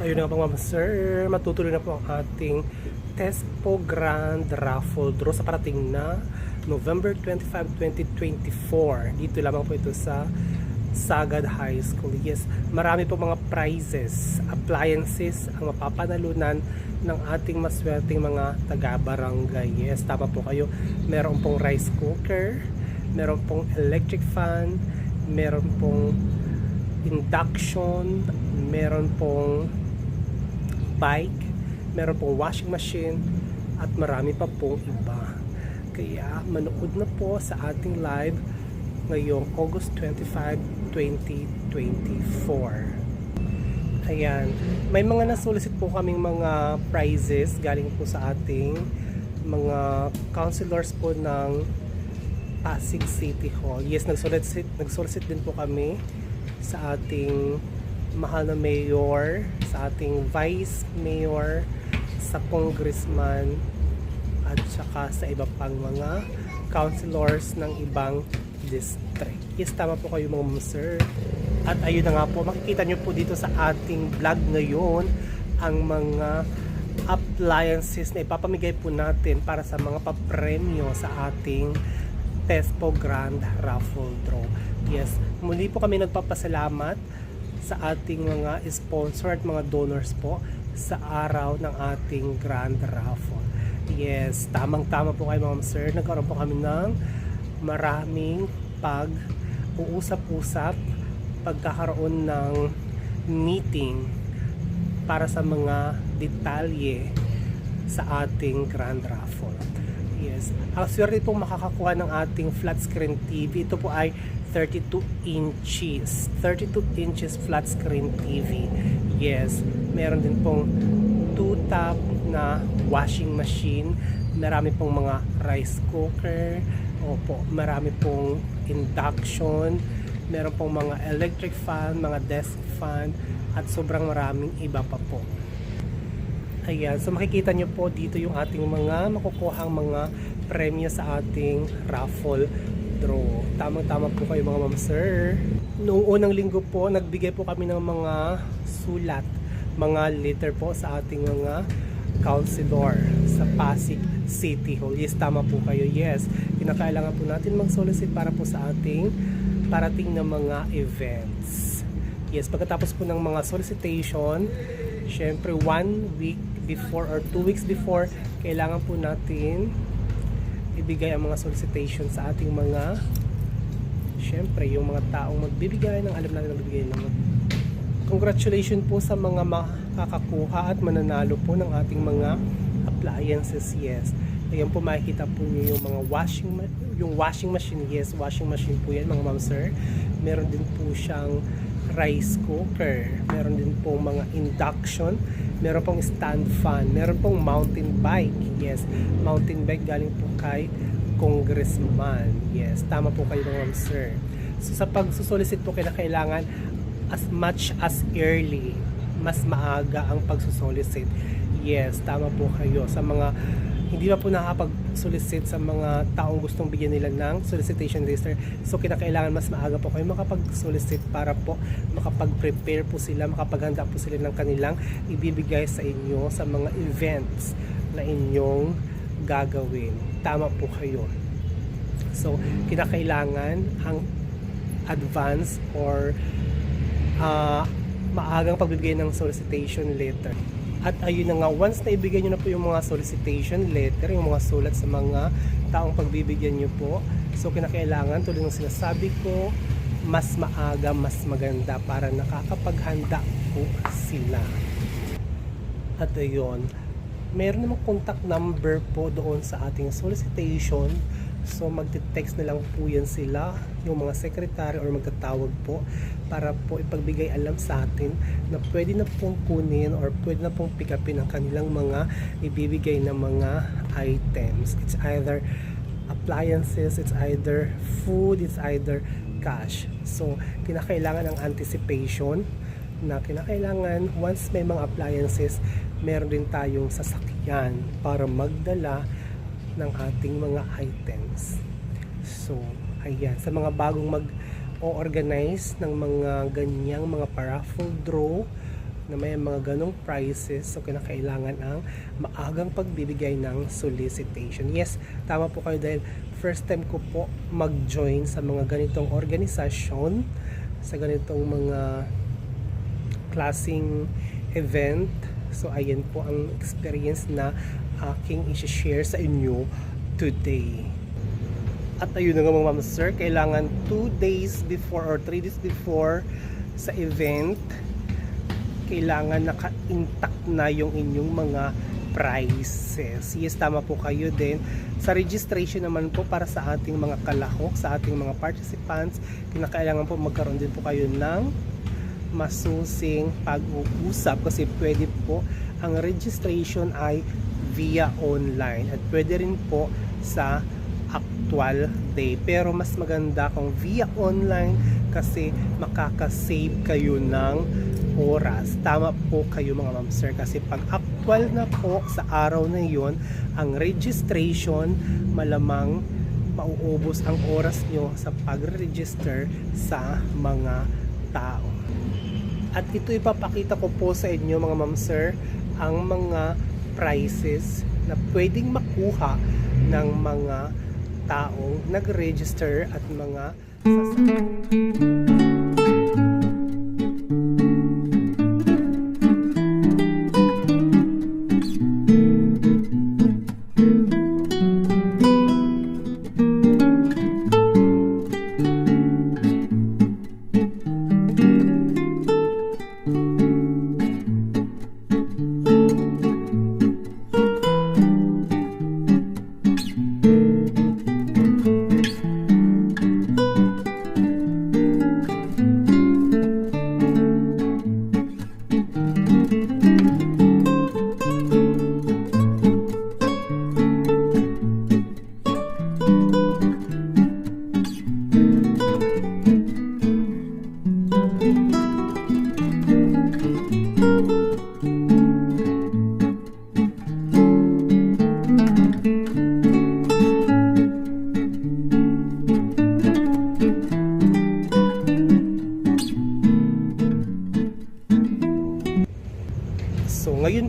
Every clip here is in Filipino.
Ayun na nga po mga sir, matutuloy na po ang ating Tespo Grand Raffle Draw sa parating na November 25, 2024. Dito lamang po ito sa Sagad High School. Yes, marami po mga prizes, appliances ang mapapanalunan ng ating maswerteng mga taga-barangay. Yes, tama po kayo. Meron pong rice cooker, meron pong electric fan, meron pong induction, meron pong bike, meron pong washing machine, at marami pa pong iba. Kaya manood na po sa ating live ngayong August 25, 2024. Ayan. May mga nasolicit po kaming mga prizes galing po sa ating mga counselors po ng Pasig City Hall. Yes, nagsolicit, nagsolicit din po kami sa ating mahal na mayor, sa ating vice mayor, sa congressman, at saka sa iba pang mga councilors ng ibang district. Yes, tama po kayo mga sir. At ayun na nga po, makikita nyo po dito sa ating vlog ngayon ang mga appliances na ipapamigay po natin para sa mga papremyo sa ating Tespo Grand Raffle Draw. Yes, muli po kami nagpapasalamat sa ating mga sponsor at mga donors po sa araw ng ating Grand Raffle. Yes, tamang-tama po kayo mga sir. Nagkaroon po kami ng maraming pag-uusap-usap, pagkakaroon ng meeting para sa mga detalye sa ating Grand Raffle. Yes. Ang swerte pong makakakuha ng ating flat screen TV, ito po ay 32 inches. 32 inches flat screen TV. Yes. Meron din pong two tap na washing machine. Marami pong mga rice cooker. Opo, marami pong induction. Meron pong mga electric fan, mga desk fan, at sobrang maraming iba pa po. Ayan, so makikita nyo po dito yung ating mga makukuhang mga premyo sa ating raffle draw. Tamang-tama po kayo mga ma'am sir. Noong unang linggo po, nagbigay po kami ng mga sulat, mga letter po sa ating mga councilor sa Pasig City Hall. Yes, tama po kayo. Yes, kinakailangan po natin mag-solicit para po sa ating parating na mga events. Yes, pagkatapos po ng mga solicitation, syempre one week before or two weeks before, kailangan po natin ibigay ang mga solicitation sa ating mga syempre yung mga taong magbibigay ng alam natin magbibigay ng congratulations po sa mga makakakuha at mananalo po ng ating mga appliances yes. Ayan po makikita po niyo yung mga washing yung washing machine yes washing machine po yan mga ma'am sir. Meron din po siyang rice cooker. Meron din po mga induction. Meron pong stand fan. Meron pong mountain bike. Yes mountain bike galing po kay congressman. Yes tama po kayo ma'am sir. So sa pagsusolicit po kailangan as much as early mas maaga ang pagsusolicit. Yes tama po kayo. Sa mga hindi pa po nakapag-solicit sa mga taong gustong bigyan nila ng solicitation register. So, kinakailangan mas maaga po kayo makapag-solicit para po makapag-prepare po sila, makapaghanda po sila ng kanilang ibibigay sa inyo sa mga events na inyong gagawin. Tama po kayo. So, kinakailangan ang advance or ah, maagang pagbibigay ng solicitation letter. At ayun na nga, once na ibigay nyo na po yung mga solicitation letter, yung mga sulat sa mga taong pagbibigyan nyo po, so kinakailangan, tulad ng sinasabi ko, mas maaga, mas maganda para nakakapaghanda po sila. At ayun, meron namang contact number po doon sa ating solicitation. So magte-text na lang po yan sila, yung mga secretary or magtatawag po para po ipagbigay alam sa atin na pwede na pong kunin or pwede na pong pick upin ang kanilang mga ibibigay na mga items. It's either appliances, it's either food, it's either cash. So, kinakailangan ng anticipation na kinakailangan once may mga appliances, meron din tayong sasakyan para magdala ng ating mga items. So, ayan. Sa mga bagong mag-organize ng mga ganyang mga paraffle draw, na may mga ganong prices so kinakailangan ang maagang pagbibigay ng solicitation. Yes, tama po kayo dahil first time ko po mag-join sa mga ganitong organisasyon, sa ganitong mga klasing event. So ayan po ang experience na aking i-share sa inyo today. At ayun na nga mga ma'am sir, kailangan 2 days before or 3 days before sa event, kailangan naka-intact na yung inyong mga prices. Yes, tama po kayo din. Sa registration naman po para sa ating mga kalahok, sa ating mga participants, kinakailangan po magkaroon din po kayo ng masusing pag-uusap kasi pwede po ang registration ay via online at pwede rin po sa actual day. Pero mas maganda kung via online kasi makakasave kayo ng oras. Tama po kayo mga ma'am sir kasi pag actual na po sa araw na yon ang registration malamang mauubos ang oras nyo sa pag-register sa mga tao. At ito ipapakita ko po sa inyo mga ma'am sir ang mga prices na pwedeng makuha ng mga taong nag-register at mga sasakyan.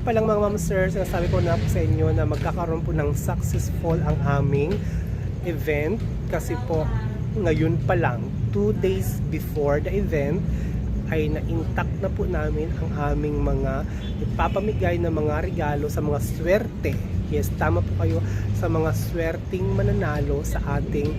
So, ngayon pa lang mga ma'am sir, sinasabi ko na po sa inyo na magkakaroon po ng successful ang aming event kasi po ngayon pa lang, 2 days before the event, ay na-intact na po namin ang aming mga ipapamigay na mga regalo sa mga swerte. Yes, tama po kayo sa mga swerting mananalo sa ating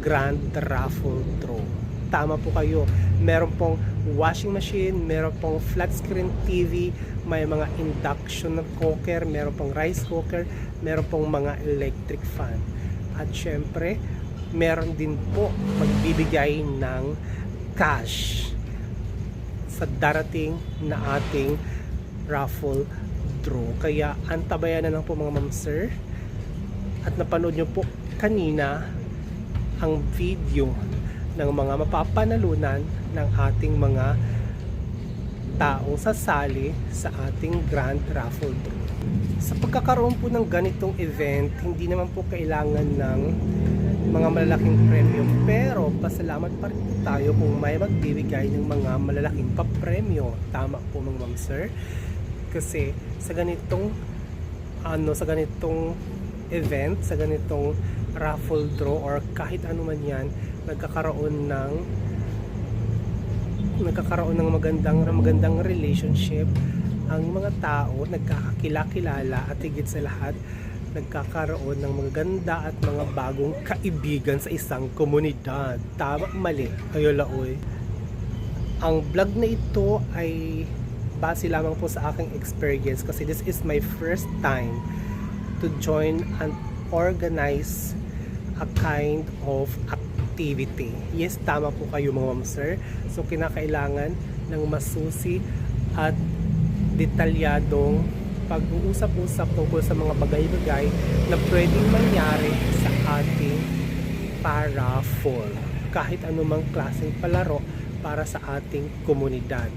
Grand Raffle Draw. Tama po kayo. Meron pong washing machine, meron pong flat screen TV, may mga induction cooker, meron pong rice cooker, meron pong mga electric fan. At syempre, meron din po magbibigay ng cash sa darating na ating raffle draw. Kaya antabayan na lang po mga ma'am sir. At napanood nyo po kanina ang video ng mga mapapanalunan ng ating mga taong sasali sa ating Grand Raffle Draw. Sa pagkakaroon po ng ganitong event, hindi naman po kailangan ng mga malalaking premyo pero pasalamat pa rin po tayo kung may magbibigay ng mga malalaking papremyo. Tama po mga ma'am sir. Kasi sa ganitong ano sa ganitong event, sa ganitong raffle draw or kahit ano man yan, nagkakaroon ng nagkakaroon ng magandang magandang relationship ang mga tao nagkakakilala at higit sa lahat nagkakaroon ng maganda at mga bagong kaibigan sa isang komunidad. Tama, mali. Ayola, oy. Ang vlog na ito ay base lamang po sa aking experience kasi this is my first time to join and organize a kind of activity. Yes, tama po kayo mga ma'am sir. So, kinakailangan ng masusi at detalyadong pag-uusap-usap tungkol sa mga bagay-bagay na pwedeng mangyari sa ating paraffol. Kahit anumang klaseng palaro para sa ating komunidad.